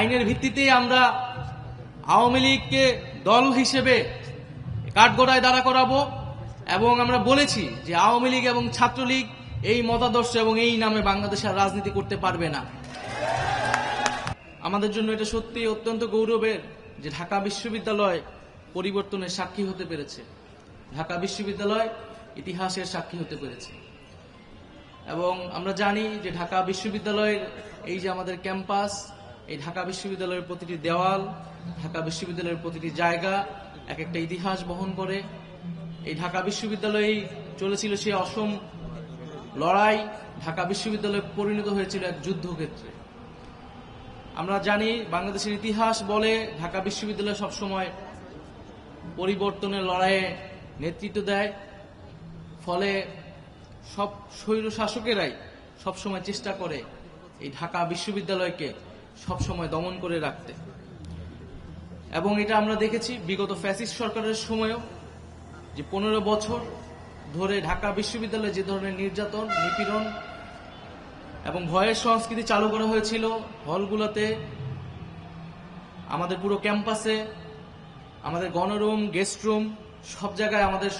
আইনের ভিত্তিতেই আমরা আওয়ামী লীগকে দল হিসেবে কাঠগোড়ায় দাঁড়া করাবো এবং আমরা বলেছি যে আওয়ামী লীগ এবং ছাত্রলীগ এই মতাদর্শ এবং এই নামে বাংলাদেশের রাজনীতি করতে পারবে না। আমাদের জন্য এটা সত্যি অত্যন্ত গৌরবের যে ঢাকা বিশ্ববিদ্যালয় পরিবর্তনের সাক্ষী হতে পেরেছে। ঢাকা বিশ্ববিদ্যালয় ইতিহাসের সাক্ষী হতে পেরেছে। এবং আমরা জানি যে ঢাকা বিশ্ববিদ্যালয়ের এই যে আমাদের ক্যাম্পাস এই ঢাকা বিশ্ববিদ্যালয়ের প্রতিটি দেওয়াল, ঢাকা বিশ্ববিদ্যালয়ের প্রতিটি জায়গা, এক একটা ইতিহাস বহন করে। এই ঢাকা বিশ্ববিদ্যালয়েই চলেছিল সে অসম লড়াই, ঢাকা বিশ্ববিদ্যালয় পরিণত হয়েছিল এক যুদ্ধক্ষেত্রে। আমরা জানি বাংলাদেশের ইতিহাস বলে ঢাকা বিশ্ববিদ্যালয় সবসময় পরিবর্তনের লড়াইয়ে নেতৃত্ব দেয়। ফলে সব স্বৈর শাসকেরাই সবসময় চেষ্টা করে এই ঢাকা বিশ্ববিদ্যালয়কে সবসময় দমন করে রাখতে। এবং এটা আমরা দেখেছি বিগত ফ্যাসিস্ট সরকারের সময়েও, যে পনেরো বছর ধরে ঢাকা বিশ্ববিদ্যালয়ে যে ধরনের নির্যাতন, নিপীড়ন এবং ভয়ের সংস্কৃতি চালু করা হয়েছিল, হলগুলোতে আমাদের পুরো ক্যাম্পাসে, আমাদের গণরুম, গেস্ট রুম, সব জায়গায় আমাদের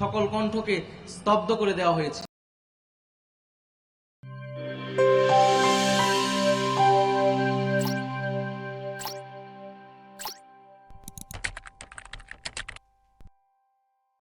সকল কণ্ঠকে স্তব্ধ করে দেওয়া হয়েছে।